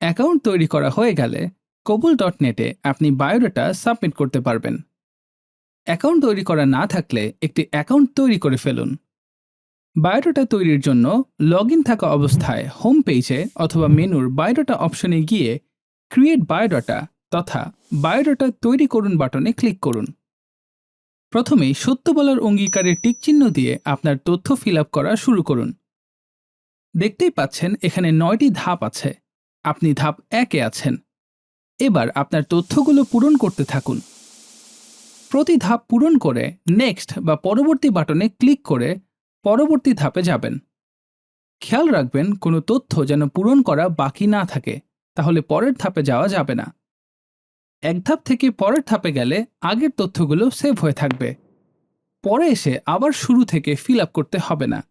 Account তৈরি করা হয়ে গেলে কবুল ডট নেটে আপনি বায়োডাটা সাবমিট করতে পারবেন। অ্যাকাউন্ট তৈরি করা না থাকলে একটি অ্যাকাউন্ট তৈরি করে ফেলুন। বায়োডাটা তৈরির জন্য লগ থাকা অবস্থায় হোম পেজে অথবা মেনুর বায়োডাটা অপশনে গিয়ে ক্রিয়েট বায়োডাটা তথা বায়োডাটা তৈরি করুন বাটনে ক্লিক করুন। প্রথমেই সত্য বলার অঙ্গীকারের টিকচিহ্ন দিয়ে আপনার তথ্য ফিল করা শুরু করুন। দেখতেই পাচ্ছেন এখানে নয়টি ধাপ আছে। আপনি ধাপ একে আছেন। এবার আপনার তথ্যগুলো পূরণ করতে থাকুন। প্রতি ধাপ পূরণ করে নেক্সট বা পরবর্তী বাটনে ক্লিক করে পরবর্তী ধাপে যাবেন। খেয়াল রাখবেন কোনো তথ্য যেন পূরণ করা বাকি না থাকে, তাহলে পরের ধাপে যাওয়া যাবে না। এক ধাপ থেকে পরের ধাপে গেলে আগের তথ্যগুলো সেভ হয়ে থাকবে। পরে এসে আবার শুরু থেকে ফিল আপ করতে হবে না।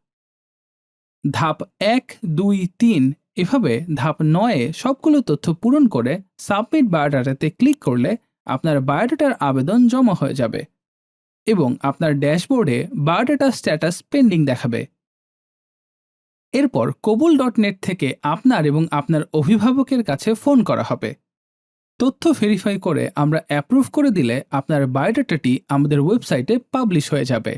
ধাপ এক, দুই, তিন এভাবে ধাপ নয়ে সবগুলো তথ্য পূরণ করে সাবমিট বায়োডাটাতে ক্লিক করলে আপনার বায়োডাটার আবেদন জমা হয়ে যাবে এবং আপনার ড্যাশবোর্ডে বায়োডাটা স্ট্যাটাস পেন্ডিং দেখাবে। এরপর কবুল ডট নেট থেকে আপনার এবং আপনার অভিভাবকের কাছে ফোন করা হবে। তথ্য ভেরিফাই করে আমরা অ্যাপ্রুভ করে দিলে আপনার বায়োডাটাটি আমাদের ওয়েবসাইটে পাবলিশ হয়ে যাবে।